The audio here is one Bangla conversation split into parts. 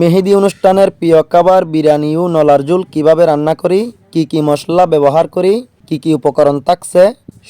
মেহেদি অনুষ্ঠানের প্রিয় খাবার বিরিয়ানি ও নলার ঝোল কীভাবে রান্না করি, কি কি মশলা ব্যবহার করি, কি কি উপকরণ থাকছে,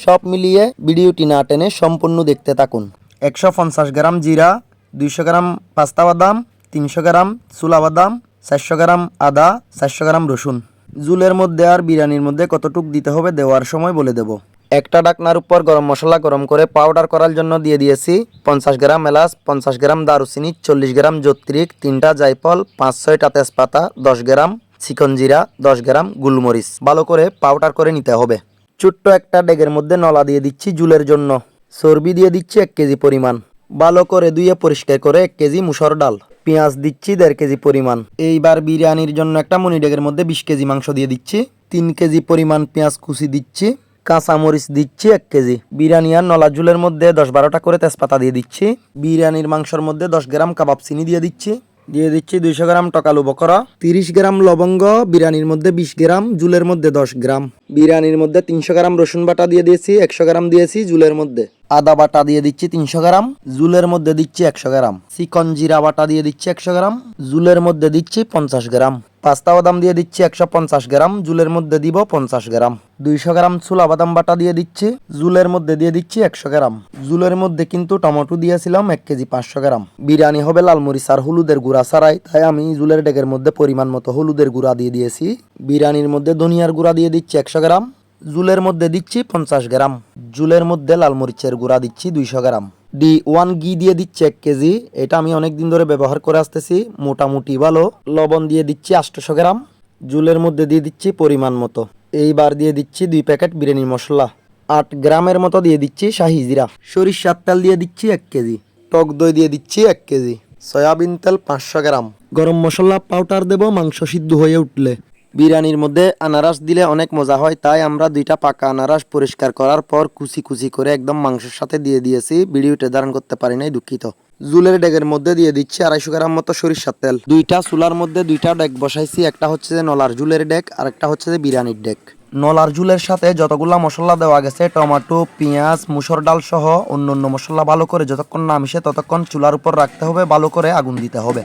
সব মিলিয়ে ভিডিওটি না টেনে সম্পূর্ণ দেখতে থাকুন। একশো পঞ্চাশ গ্রাম জিরা, দুইশো গ্রাম পাস্তা বাদাম, তিনশো গ্রাম চুলা বাদাম, চারশো গ্রাম আদা, চারশো গ্রাম রসুন। জুলের মধ্যে আর বিরিয়ানির মধ্যে কতটুক দিতে হবে দেওয়ার সময় বলে দেব। একটা ডাকনার উপর গরম মশলা গরম করে পাউডার করার জন্য দিয়ে দিয়েছি। পঞ্চাশ গ্রাম এলাচ, পঞ্চাশ গ্রাম দারুচিনি, চল্লিশ গ্রাম যত্রিক, তিনটা জায়ফল, পাঁচ ছয়টা তেজপাতা, দশ গ্রাম চিকন জিরা, দশ গ্রাম গুলমরিচ। ভালো করে পাউডার করে নিতে হবে। ছোট্ট একটা ডেগের মধ্যে নলা দিয়ে দিচ্ছি জুলের জন্য। চর্বি দিয়ে দিচ্ছি এক কেজি পরিমাণ। ভালো করে ধুয়ে পরিষ্কার করে এক কেজি মুসর ডাল। পেঁয়াজ দিচ্ছি দেড় কেজি পরিমাণ। এইবার বিরিয়ানির জন্য একটা মনি ডেগের মধ্যে বিশ কেজি মাংস দিয়ে দিচ্ছি। তিন কেজি পরিমাণ পেঁয়াজ কুচি দিচ্ছি। কাঁচামরিচ দিচ্ছি এক কেজি। বিরিয়ানি আর নলা ঝুলের মধ্যে দশ বারোটা করে তেজপাতা দিয়ে দিচ্ছি। বিরিয়ানির মাংসর মধ্যে দশ গ্রাম কাবাব চিনি দিয়ে দিচ্ছি। দিয়ে দিচ্ছি দুইশো গ্রাম টকালু বকরা তিরিশ গ্রাম লবঙ্গ, বিরিয়ানির মধ্যে বিশ গ্রাম জুলের মধ্যে দশ গ্রাম। বিরিয়ানির মধ্যে তিনশো গ্রাম রসুন বাটা দিয়ে দিয়েছি, একশো গ্রাম দিয়েছি জুলের মধ্যে। আদা বাটা দিয়ে দিচ্ছি তিনশো গ্রাম জুলের মধ্যে দিচ্ছি একশো গ্রাম। চিকন জিরা বাটা দিয়ে দিচ্ছি একশো গ্রাম জুলের মধ্যে দিচ্ছি পঞ্চাশ গ্রাম। পাস্তা বাদাম দিয়ে দিচ্ছি একশো পঞ্চাশ গ্রাম, জুলের মধ্যে দিব পঞ্চাশ গ্রাম। দুইশো গ্রাম ছোলা বাদাম বাটা দিয়ে দিচ্ছি, জুলের মধ্যে দিয়ে দিচ্ছি একশো গ্রাম। জুলের মধ্যে কিন্তু টমেটো দিয়েছিলাম এক কেজি পাঁচশো গ্রাম। বিরিয়ানি হবে লালমরিচ আর হলুদের গুঁড়া ছাড়াই, তাই আমি জুলের ডেগের মধ্যে পরিমাণ মতো হলুদের গুঁড়া দিয়ে দিয়েছি। বিরিয়ানির মধ্যে ধনিয়ার গুঁড়া দিয়ে দিচ্ছি একশো গ্রাম। জুলের মধ্যে দিচ্ছি পঞ্চাশ গ্রাম। জুলের মধ্যে লাল মরিচের গুঁড়া দিচ্ছি দুইশো গ্রাম। ডি ওয়ান ঘি দিয়ে দিচ্ছি এক কেজি। এটা আমি অনেক দিন ধরে ব্যবহার করে আসতেছি। মোটামুটি ভালো। লবণ দিয়ে দিচ্ছি আটশোশো গ্রাম। জুলের মধ্যে দিয়ে দিচ্ছি পরিমাণ মতো। এইবার দিয়ে দিচ্ছি দুই প্যাকেট বিরিয়ানি মশলা। আট গ্রামের মতো দিয়ে দিচ্ছি শাহি জিরা। সরিষার তেল দিয়ে দিচ্ছি এক কেজি। টক দই দিয়ে দিচ্ছি এক কেজি। সয়াবিন তেল পাঁচশো গ্রাম। গরম মশলা পাউডার দেব মাংস সিদ্ধ হয়ে উঠলে। বিরিয়ানির মধ্যে আনারস দিলে অনেক মজা হয়, তাই আমরা দুইটা পাকা আনারস পরিষ্কার করার পর কুচি কুচি করে একদম মাংসের সাথে দিয়ে দিয়েছি। ভিডিওতে ধারণ করতে পারি নাই, দুঃখিত। জুলের ডেগের মধ্যে দিয়ে দিচ্ছি আড়াইশো গ্রাম মতো সরিষার তেল। দুইটা চুলার মধ্যে দুইটা ডেক বসাইছি, একটা হচ্ছে যে নলার জুলের ডেক আর একটা হচ্ছে যে বিরিয়ানির ডেক নলার জুলের সাথে যতগুলা মশলা দেওয়া গেছে, টমেটো, পেঁয়াজ, মুসুর ডাল সহ অন্য অন্য মশলা ভালো করে যতক্ষণ না মিশে ততক্ষণ চুলার উপর রাখতে হবে, ভালো করে আগুন দিতে হবে।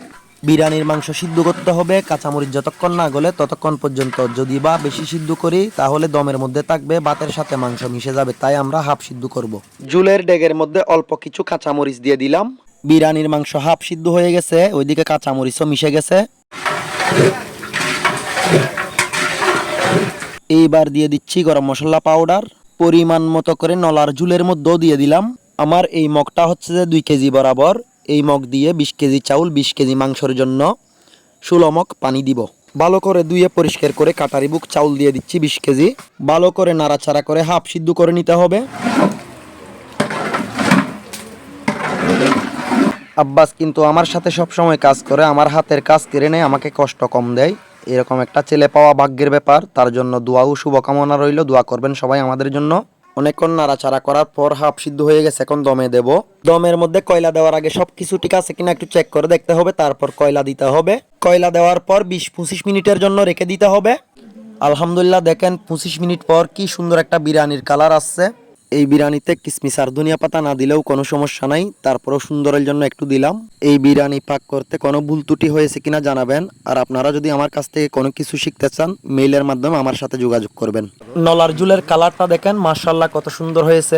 বিরিয়ানির মাংস সিদ্ধ করতে হবে কাঁচামরিচ যতক্ষণ না গলে ততক্ষণ পর্যন্ত। যদি বা বেশি সিদ্ধ করি তাহলে দমের মধ্যে থাকবে ভাতের সাথে মাংস মিশে যাবে তাই আমরা হাফ সিদ্ধ করব। জুলের ডেগের মধ্যে অল্প কিছু কাঁচামরিচ দিয়ে দিলাম। বিরিয়ানির মাংস হাফ সিদ্ধ হয়ে গেছে ওইদিকে কাঁচামরিচও মিশে গেছে। এইবার দিয়ে দিচ্ছি গরম মশলা পাউডার। পরিমাণ মতো করে নলার ঝুলের মধ্যেও দিয়ে দিলাম। আমার এই মগটা হচ্ছে যে দুই কেজি বরাবর। এই মগ দিয়ে বিশ কেজি চাউল, বিশ কেজি মাংসের জন্য ষোলো মগ পানি দিব। ভালো করে ধুয়ে পরিষ্কার করে কাটারি বুক চাউল দিয়ে দিচ্ছি বিশ কেজি। ভালো করে নাড়াচাড়া করে হাফ সিদ্ধ করে নিতে হবে। আব্বাস কিন্তু আমার সাথে সব সময় কাজ করে, আমার হাতের কাজ কেড়ে নেয়, আমাকে কষ্ট কম দেয়। এরকম একটা ছেলে পাওয়া ভাগ্যের ব্যাপার, তার জন্য দোয়া ও শুভকামনা রইল, দোয়া করবেন সবাই আমাদের জন্য। অনেকক্ষণ নাড়াচাড়া করার পর হাফ সিদ্ধ হয়ে গেছে, এখন দমে দেব। দমের মধ্যে কয়লা দেওয়ার আগে সব কিছু ঠিক আছে কিনা একটু চেক করে দেখতে হবে, তারপর কয়লা দিতে হবে। কয়লা দেওয়ার পর বিশ পঁচিশ মিনিটের জন্য রেখে দিতে হবে। আলহামদুলিল্লাহ, দেখেন পঁচিশ মিনিট পর কি সুন্দর একটা বিরিয়ানির কালার আসছে। এই বিরিয়ানিতে কিসমিস আর ধনিয়া পাতা না দিলেও কোনো সমস্যা নাই, তারপরেও সুন্দরের জন্য একটু দিলাম। এই বিরিয়ানি পাক করতে কোনো ভুল ত্রুটি হয়েছে কিনা জানাবেন, আর আপনারা যদি আমার কাছ থেকে কোনো কিছু শিখতে চান মেইলের মাধ্যমে আমার সাথে যোগাযোগ করবেন। নলার জুলের কালারটা দেখেন মার্শাল্লাহ কত সুন্দর হয়েছে।